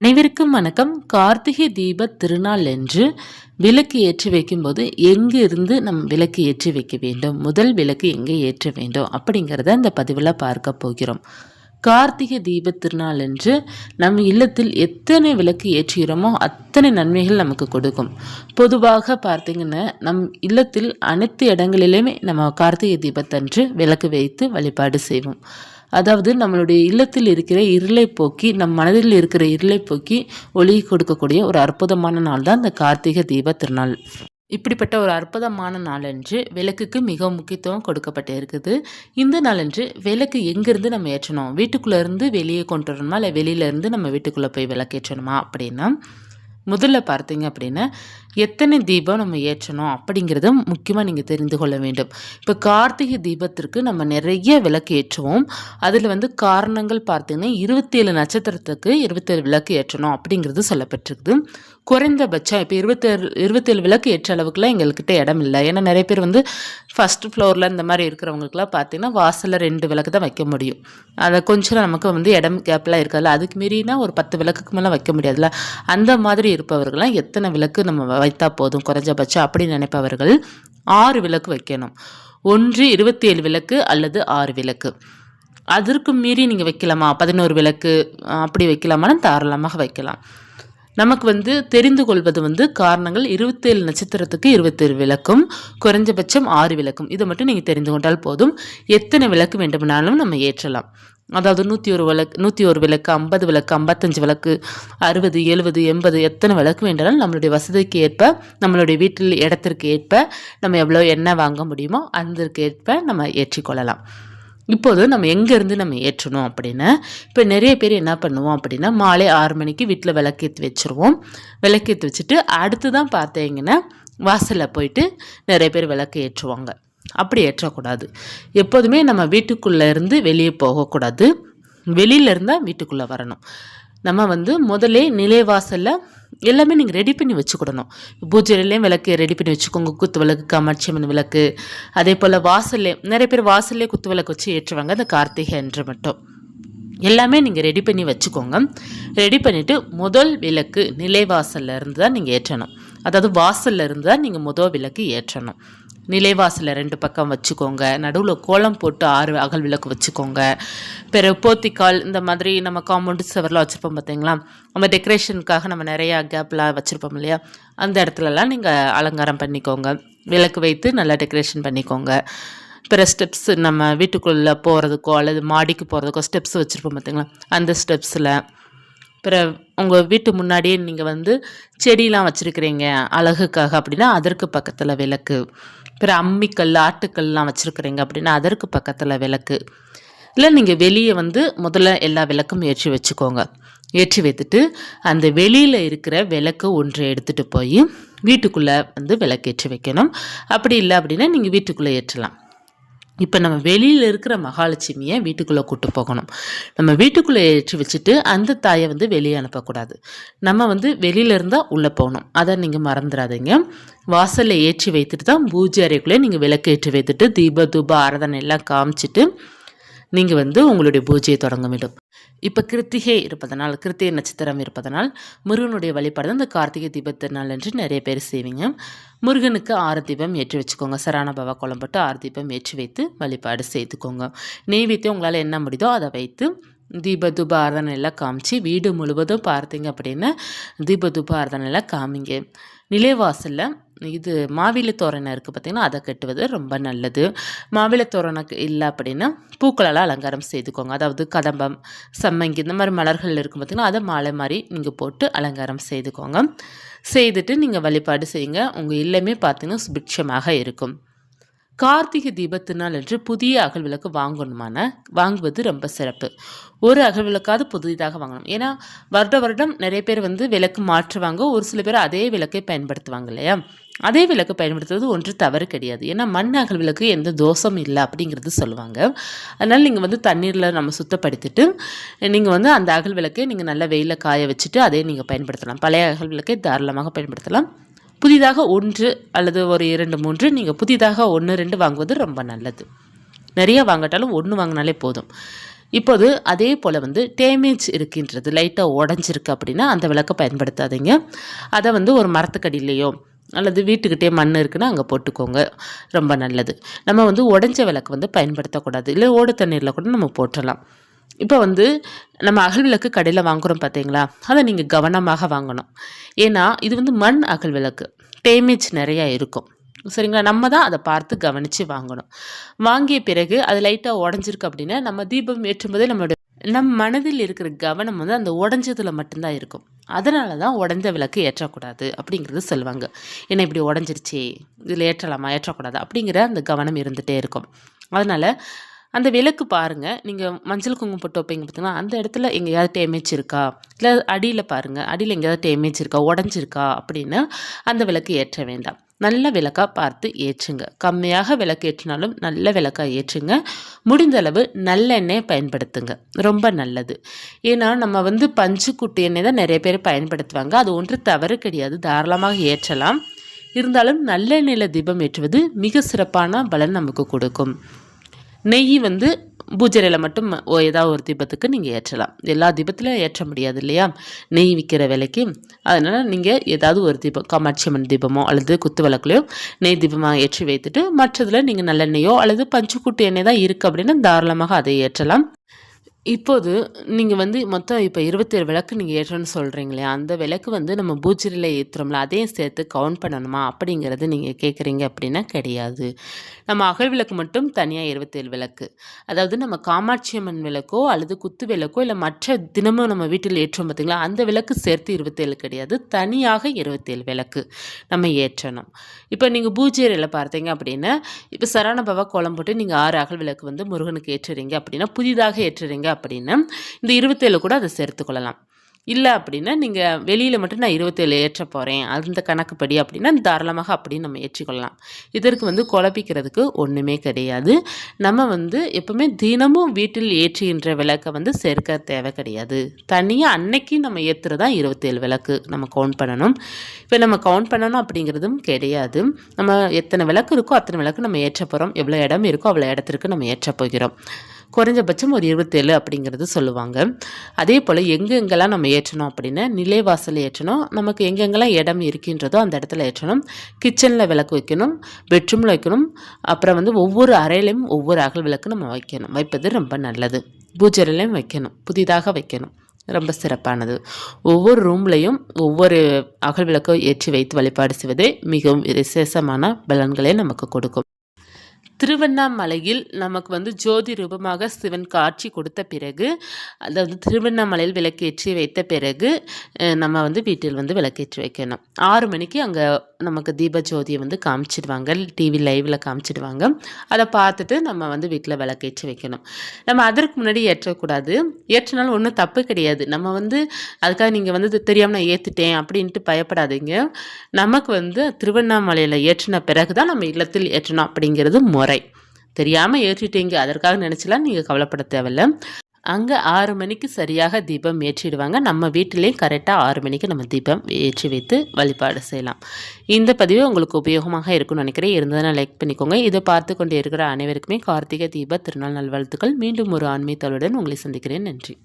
அனைவருக்கும் வணக்கம். கார்த்திகை தீப திருநாள் என்று விளக்கு ஏற்றி வைக்கும்போது எங்கே இருந்து நம் விளக்கு ஏற்றி வைக்க வேண்டும்? முதல் விளக்கு எங்கே ஏற்ற வேண்டும்? அப்படிங்கிறத இந்த பதிவில் பார்க்க போகிறோம். கார்த்திகை தீப திருநாள் என்று நம் இல்லத்தில் எத்தனை விளக்கு ஏற்றுகிறோமோ அத்தனை நன்மைகள் நமக்கு கொடுக்கும். பொதுவாக பார்த்திங்கன்னா நம் இல்லத்தில் அனைத்து இடங்களிலுமே நம்ம கார்த்திகை தீபத்தன்று விளக்கு வைத்து வழிபாடு செய்வோம். அதாவது நம்மளுடைய இல்லத்தில் இருக்கிற இருளை போக்கி நம் மனதில் இருக்கிற இருளை போக்கி ஒளி கொடுக்கக்கூடிய ஒரு அற்புதமான நாள் தான் இந்த கார்த்திகை தீப திருநாள். இப்படிப்பட்ட ஒரு அற்புதமான நாளன்று விளக்குக்கு மிக முக்கியத்துவம் கொடுக்கப்பட்டு இருக்குது. இந்த நாளன்று விளக்கு எங்கேருந்து நம்ம ஏற்றணும்? வீட்டுக்குள்ளேருந்து வெளியே கொண்டு வரணுமா? இல்லை வெளியிலேருந்து நம்ம வீட்டுக்குள்ளே போய் விளக்கேற்றணுமா? அப்படின்னா முதல்ல பார்த்தீங்க அப்படின்னா எத்தனை தீபம் நம்ம ஏற்றணும் அப்படிங்கிறத முக்கியமாக நீங்கள் தெரிந்து கொள்ள வேண்டும். இப்போ கார்த்திகை தீபத்திற்கு நம்ம நிறைய விளக்கு ஏற்றுவோம். அதில் வந்து காரணங்கள் பார்த்தீங்கன்னா இருபத்தேழு நட்சத்திரத்துக்கு இருபத்தேழு விளக்கு ஏற்றணும் அப்படிங்கிறது சொல்லப்பட்டிருக்குது. குறைந்தபட்சம் இப்போ இருபத்தேழு இருபத்தேழு விளக்கு ஏற்ற அளவுக்குலாம் எங்கள்கிட்ட இடம் இல்லை. ஏன்னா நிறைய பேர் வந்து ஃபஸ்ட் ஃப்ளோரில் இந்த மாதிரி இருக்கிறவங்களுக்குலாம் பார்த்தீங்கன்னா வாசலில் ரெண்டு விளக்கு தான் வைக்க முடியும். அதை கொஞ்சம் நமக்கு வந்து இடம் கேப்லாம் இருக்காதுல்ல. அதுக்கு மீறினா ஒரு பத்து விளக்குக்கு மேலே வைக்க முடியாதுல்ல. அந்த மாதிரி இருப்பவர்கள்லாம் எத்தனை விளக்கு நம்ம வைத்தா போதும் குறைஞ்சபட்சம் அப்படி நினைப்பவர்கள் ஆறு விளக்கு வைக்கணும். ஒன்று இருபத்தி ஏழு விளக்கு அல்லது ஆறு விளக்கு. அதற்கு மீறி நீங்கள் வைக்கலாமா? பதினோரு விளக்கு அப்படி வைக்கலாமான்னு தாராளமாக வைக்கலாம். நமக்கு வந்து தெரிந்து கொள்வது வந்து காரணங்கள் இருபத்தேழு நட்சத்திரத்துக்கு இருபத்தேழு விளக்கும் குறைஞ்சபட்சம் ஆறு விளக்கும். இதை மட்டும் நீங்கள் தெரிந்து கொண்டால் போதும். எத்தனை விளக்கு வேண்டுமானாலும் நம்ம ஏற்றலாம். அதாவது நூற்றி ஒரு விளக்கு நூற்றி ஒரு விளக்கு ஐம்பது விளக்கு ஐம்பத்தஞ்சு விளக்கு அறுபது எழுபது எண்பது எத்தனை விளக்கு வேண்டாலும் நம்மளுடைய வசதிக்கு ஏற்ப நம்மளுடைய வீட்டில் இடத்திற்கு ஏற்ப நம்ம எவ்வளோ எண்ணெய் வாங்க முடியுமோ அதற்கு ஏற்ப நம்ம ஏற்றிக்கொள்ளலாம். இப்போது நம்ம எங்கேருந்து நம்ம ஏற்றணும் அப்படின்னா இப்போ நிறைய பேர் என்ன பண்ணுவோம் அப்படின்னா மாலை ஆறு மணிக்கு வீட்டில் விளக்கேற்றி வச்சுருவோம். விளக்கேற்றி வச்சுட்டு அடுத்து தான் பார்த்தீங்கன்னா வாசலில் போயிட்டு நிறைய பேர் விளக்கு ஏற்றுவாங்க. அப்படி ஏற்றக்கூடாது. எப்போதுமே நம்ம வீட்டுக்குள்ளே இருந்து வெளியே போகக்கூடாது. வெளியில் இருந்தால் வீட்டுக்குள்ளே வரணும். நம்ம வந்து முதலே நிலைவாசலில் எல்லாமே நீங்கள் ரெடி பண்ணி வச்சுக்கிடணும். பூஜையிலையும் விளக்கு ரெடி பண்ணி வச்சுக்கோங்க. குத்து விளக்கு காமாட்சியம்மன் விளக்கு. அதே போல் வாசல்லே நிறைய பேர் வாசல்லே குத்து விளக்கு வச்சு ஏற்றுவாங்க. அந்த கார்த்திகை என்று மட்டும். எல்லாமே நீங்கள் ரெடி பண்ணி வச்சுக்கோங்க. ரெடி பண்ணிவிட்டு முதல் விளக்கு நிலைவாசலில் இருந்து தான் நீங்கள் ஏற்றணும். அதாவது வாசலில் இருந்து தான் நீங்கள் முதல் விளக்கு ஏற்றணும். நிலைவாசலில் ரெண்டு பக்கம் வச்சுக்கோங்க. நடுவில் கோலம் போட்டு ஆறு அகல் விளக்கு வச்சுக்கோங்க. பிறகு போத்திக்கால் இந்த மாதிரி நம்ம காம்பவுண்டு செவரில் வச்சுருப்போம் பார்த்தீங்களா நம்ம டெக்கரேஷனுக்காக நம்ம நிறையா கேப்லாம் வச்சுருப்போம் இல்லையா? அந்த இடத்துலலாம் நீங்கள் அலங்காரம் பண்ணிக்கோங்க. விளக்கு வைத்து நல்லா டெக்கரேஷன் பண்ணிக்கோங்க. பிற ஸ்டெப்ஸ் நம்ம வீட்டுக்குள்ளே போகிறதுக்கோ அல்லது மாடிக்கு போகிறதுக்கோ ஸ்டெப்ஸ் வச்சுருப்போம் பார்த்தீங்களா அந்த ஸ்டெப்ஸில் பிற உங்கள் வீட்டு முன்னாடியே நீங்கள் வந்து செடியெலாம் வச்சுருக்கிறீங்க அழகுக்காக அப்படின்னா அதற்கு பக்கத்தில் விளக்கு. பிற அம்மிக்கல் ஆட்டுக்கல்லாம் வச்சுருக்குறீங்க அப்படின்னா அதற்கு பக்கத்தில் விளக்கு. இல்லை நீங்கள் வெளியே வந்து முதல்ல எல்லா விளக்கும் ஏற்றி வச்சுக்கோங்க. ஏற்றி வைத்துட்டு அந்த வெளியில் இருக்கிற விளக்கு ஒன்றை எடுத்துகிட்டு போய் வீட்டுக்குள்ளே வந்து விளக்கேற்றி வைக்கணும். அப்படி இல்லை அப்படின்னா நீங்கள் வீட்டுக்குள்ளே ஏற்றலாம். இப்போ நம்ம வெளியில் இருக்கிற மகாலட்சுமியை வீட்டுக்குள்ளே கூட்டு போகணும். நம்ம வீட்டுக்குள்ளே ஏற்றி வச்சுட்டு அந்த தாயை வந்து வெளியே அனுப்பக்கூடாது. நம்ம வந்து வெளியில இருந்தால் உள்ளே போகணும். அதை நீங்கள் மறந்துடாதீங்க. வாசலில் ஏற்றி வைத்துட்டு தான் பூஜை அறைக்குள்ளே நீங்கள் விளக்கு ஏற்றி வைத்துட்டு தீப தூப ஆராதனை எல்லாம் காமிச்சிட்டு நீங்கள் வந்து உங்களுடைய பூஜையை தொடங்க வேண்டும் இப்போ கிருத்திகை இருப்பதனால் கிருத்திகை நட்சத்திரம் இருப்பதனால் முருகனுடைய வழிபாடு தான் இந்த கார்த்திகை தீபத்தினால் என்று நிறைய பேர் செய்வீங்க. முருகனுக்கு ஆறு தீபம் ஏற்றி வச்சுக்கோங்க. சரான பவா குழம்புட்டு ஆறு தீபம் ஏற்றி வைத்து வழிபாடு செய்துக்கோங்க. நெய்வேத்தியம் உங்களால் என்ன முடியுதோ அதை வைத்து தீப தூப ஆராதனை எல்லாம் காமிச்சு வீடு முழுவதும் பார்த்தீங்க அப்படின்னா தீப தூப ஆராதனை எல்லாம் காமிங்க. நிலைவாசலில் இது மாவிலை தோரணை இருக்குது பார்த்திங்கன்னா அதை கட்டுவது ரொம்ப நல்லது. மாவிலை தோரணைக்கு இல்லை அப்படின்னா பூக்களால் அலங்காரம் செய்துக்கோங்க. அதாவது கதம்பம் சம்மங்கி இந்த மாதிரி மலர்கள் இருக்கும் பார்த்திங்கன்னா அதை மாலை மாதிரி நீங்கள் போட்டு அலங்காரம் செய்துக்கோங்க. செய்துட்டு நீங்கள் வழிபாடு செய்யுங்க. உங்கள் இல்லமே பார்த்திங்கன்னா சுபிட்சமாக இருக்கும். கார்த்திகை தீபத்தினால் என்று புதிய அகல் விளக்கு வாங்கணுமான வாங்குவது ரொம்ப சிறப்பு. ஒரு அகல் விளக்காவது புதிதாக வாங்கணும். ஏன்னா வருட வருடம் நிறைய பேர் வந்து விளக்கு மாற்றுவாங்க. ஒரு சில பேர் அதே விளக்கை பயன்படுத்துவாங்க இல்லையா? அதே விளக்கு பயன்படுத்துவது ஒன்று தவறு கிடையாது. ஏன்னா மண் அகல் விளக்கு எந்த தோஷம் இல்லை அப்படிங்கிறது சொல்லுவாங்க. அதனால் நீங்கள் வந்து தண்ணீரில் நம்ம சுத்தப்படுத்திட்டு நீங்கள் வந்து அந்த அகல் விளக்கை நீங்கள் நல்ல வெயிலில் காய வச்சுட்டு அதே நீங்கள் பயன்படுத்தலாம். பழைய அகல் விளக்கை தாராளமாக பயன்படுத்தலாம். புதிதாக ஒன்று அல்லது ஒரு இரண்டு மூன்று நீங்கள் புதிதாக ஒன்று ரெண்டு வாங்குவது ரொம்ப நல்லது. நிறைய வாங்கட்டாலும் ஒன்று வாங்கினாலே போதும். இப்போது அதே போல் வந்து டேமேஜ் இருக்கின்றது லைட்டாக உடஞ்சிருக்கு அப்படின்னா அந்த விளக்கை பயன்படுத்தாதீங்க. அதை வந்து ஒரு மரத்துக்கடியிலையோ அல்லது வீட்டுக்கிட்டே மண் இருக்குன்னா அங்கே போட்டுக்கோங்க. ரொம்ப நல்லது. நம்ம வந்து உடஞ்ச விளக்கு வந்து பயன்படுத்தக்கூடாது. இல்லை ஓடு தண்ணீரில் கூட நம்ம போட்டலாம் இப்போ வந்து நம்ம அகல் விளக்கு கடையில் வாங்குகிறோம் பார்த்தீங்களா அதை நீங்கள் கவனமாக வாங்கணும். ஏன்னா இது வந்து மண் அகல் விளக்கு. டேமேஜ் நிறையா இருக்கும். சரிங்களா? நம்ம தான் அதை பார்த்து கவனித்து வாங்கணும். வாங்கிய பிறகு அது லைட்டாக உடஞ்சிருக்கு அப்படின்னா நம்ம தீபம் ஏற்றும்போதே நம்மளோட நம் மனதில் இருக்கிற கவனம் வந்து அந்த உடஞ்சதில் மட்டும்தான் இருக்கும். அதனால தான் உடஞ்ச விளக்கு ஏற்றக்கூடாது அப்படிங்கிறது சொல்லுவாங்க. ஏன்னா இப்படி உடஞ்சிருச்சே இதில் ஏற்றலாமா? ஏற்றக்கூடாது? அப்படிங்கிற அந்த கவனம் இருந்துகிட்டே இருக்கும். அதனால் அந்த விளக்கு பாருங்கள் நீங்கள் மஞ்சள் குங்குமம் போட்டு வைப்பீங்க பார்த்தீங்கன்னா அந்த இடத்துல எங்கேயாவது டேமேஜ் இருக்கா? இல்லை அடியில் பாருங்கள் அடியில் எங்கேயாவது டேமேஜ் இருக்கா? உடஞ்சிருக்கா? அப்படின்னு அந்த விளக்கு ஏற்ற வேண்டாம். நல்ல விளக்காக பார்த்து ஏற்றுங்க. கம்மியாக விளக்கு ஏற்றினாலும் நல்ல விளக்காக ஏற்றுங்க. முடிந்தளவு அளவு பயன்படுத்துங்க. ரொம்ப நல்லது. ஏன்னா நம்ம வந்து பஞ்சு குட்டி எண்ணெய் தான் நிறைய பேர் பயன்படுத்துவாங்க. அது ஒன்று தவறு கிடையாது. தாராளமாக ஏற்றலாம். இருந்தாலும் நல்லெண்ணெயில் தீபம் ஏற்றுவது மிக சிறப்பான பலன் நமக்கு கொடுக்கும். நெய் வந்து பூஜரையில் மட்டும் ஏதாவது ஒரு தீபத்துக்கு நீங்கள் ஏற்றலாம். எல்லா தீபத்திலையும் ஏற்ற முடியாது இல்லையா? நெய் விற்கிற விலைக்கு. அதனால் நீங்கள் ஏதாவது ஒரு தீபம் காமாட்சியம்மன் தீபமோ அல்லது குத்து விளக்குலையோ நெய் தீபமாக ஏற்றி வைத்துட்டு மற்றதில் நீங்கள் நல்லெண்ணெயோ அல்லது பஞ்சுக்குட்டு எண்ணெய் தான் இருக்குது அப்படின்னா தாராளமாக அதை ஏற்றலாம். இப்போது நீங்கள் வந்து மொத்தம் இப்போ இருபத்தேழு விளக்கு நீங்கள் ஏற்றணும்னு சொல்கிறீங்களே அந்த விளக்கு வந்து நம்ம பூச்சிரியில் ஏற்றுறோம்ல அதையும் சேர்த்து கவுண்ட் பண்ணணுமா? அப்படிங்கிறது நீங்கள் கேட்குறீங்க அப்படின்னா கிடையாது. நம்ம அகல் விளக்கு மட்டும் தனியாக இருபத்தேழு விளக்கு. அதாவது நம்ம காமாட்சி அம்மன் விளக்கோ அல்லது குத்து விளக்கோ இல்லை மற்ற தினமும் நம்ம வீட்டில் ஏற்றோம் பார்த்திங்களா அந்த விளக்கு சேர்த்து இருபத்தேழு கிடையாது. தனியாக இருபத்தேழு விளக்கு நம்ம ஏற்றணும். இப்போ நீங்கள் பூஜையில் பார்த்தீங்க அப்படின்னா இப்போ சரண பவா கோலம் போட்டு நீங்கள் ஆறு அகல் விளக்கு வந்து முருகனுக்கு ஏற்றுறீங்க அப்படின்னா புதிதாக ஏற்றுறீங்க அப்படின்னு இந்த இருபத்தேழு கூட அதை சேர்த்துக்கொள்ளலாம் இல்லை அப்படின்னா நீங்கள் வெளியில் மட்டும் நான் இருபத்தேழு ஏற்ற போகிறேன் அந்த கணக்குப்படி அப்படின்னா தாராளமாக அப்படின்னு நம்ம ஏற்றிக்கொள்ளலாம் இதற்கு வந்து குழப்பிக்கிறதுக்கு ஒன்றுமே கிடையாது. நம்ம வந்து எப்போவுமே தினமும் வீட்டில் ஏற்றுகின்ற விளக்கை வந்து சேர்க்க தேவை கிடையாது. தனியாக அன்னைக்கு நம்ம ஏற்றுறதா இருபத்தேழு விளக்கு நம்ம கவுண்ட் பண்ணணும். இப்போ நம்ம கவுண்ட் பண்ணணும் அப்படிங்கிறதும் கிடையாது. நம்ம எத்தனை விளக்கு இருக்கோ அத்தனை விளக்கு நம்ம ஏற்ற போகிறோம் எவ்வளோ இடம் இருக்கோ அவ்வளோ இடத்திற்கு நம்ம ஏற்ற போகிறோம். குறைஞ்சபட்சம் ஒரு இருபத்தேழு அப்படிங்கிறது சொல்லுவாங்க. அதே போல் எங்கெங்கெல்லாம் நம்ம ஏற்றணும் அப்படின்னா நிலைவாசல் ஏற்றணும். நமக்கு எங்கெங்கெல்லாம் இடம் இருக்கின்றதோ அந்த இடத்துல ஏற்றணும். கிச்சனில் விளக்கு வைக்கணும் பெட்ரூமில் வைக்கணும். அப்புறம் வந்து ஒவ்வொரு அறையிலையும் ஒவ்வொரு அகல் விளக்கு நம்ம வைக்கணும். வைப்பது ரொம்ப நல்லது. பூஜையிலையும் வைக்கணும். புதிதாக வைக்கணும். ரொம்ப சிறப்பானது. ஒவ்வொரு ரூம்லையும் ஒவ்வொரு அகல் விளக்கை ஏற்றி வைத்து வழிபாடு செய்வதே மிகவும் விசேஷமான பலன்களை நமக்கு கொடுக்கும். திருவண்ணாமலையில் நமக்கு வந்து ஜோதி ரூபமாக சிவன் காட்சி கொடுத்த பிறகு அதாவது திருவண்ணாமலையில் விளக்கேற்றி வைத்த பிறகு நம்ம வந்து வீட்டில் வந்து விளக்கேற்றி வைக்கணும். ஆறு மணிக்கு அங்கே நமக்கு தீப ஜோதியை வந்து காமிச்சிடுவாங்க டிவி லைவில் காமிச்சிடுவாங்க. அதை பார்த்துட்டு நம்ம வந்து வீட்டில் விளக்கேற்றி வைக்கணும். நம்ம அதற்கு முன்னாடி ஏற்றக்கூடாது. ஏற்றினாலும் ஒன்றும் தப்பு கிடையாது. நம்ம வந்து அதுக்காக நீங்கள் வந்து தெரியாமல் நான் ஏற்றுட்டேன் அப்படின்ட்டு பயப்படாதீங்க. நமக்கு வந்து திருவண்ணாமலையில் ஏற்றின பிறகு தான் நம்ம இல்லத்தில் ஏற்றணும் அப்படிங்கிறது முறை. தெரியாமல் ஏற்றிட்டீங்க அதற்காக நினச்சலாம் நீங்கள் கவலைப்பட தேவையில்ல. அங்கே ஆறு மணிக்கு சரியாக தீபம் ஏற்றிடுவாங்க. நம்ம வீட்டிலையும் கரெக்டாக ஆறு மணிக்கு நம்ம தீபம் ஏற்றி வைத்து வழிபாடு செய்யலாம். இந்த பதிவு உங்களுக்கு உபயோகமாக இருக்கும்னு நினைக்கிறேன். இருந்ததுன்னா லைக் பண்ணிக்கோங்க. இதை பார்த்து கொண்டு இருக்கிற அனைவருக்குமே கார்த்திகை தீப திருநாள் நல்வாழ்த்துக்கள். மீண்டும் ஒரு ஆன்மீகத்தலுடன் உங்களை சந்திக்கிறேன். நன்றி.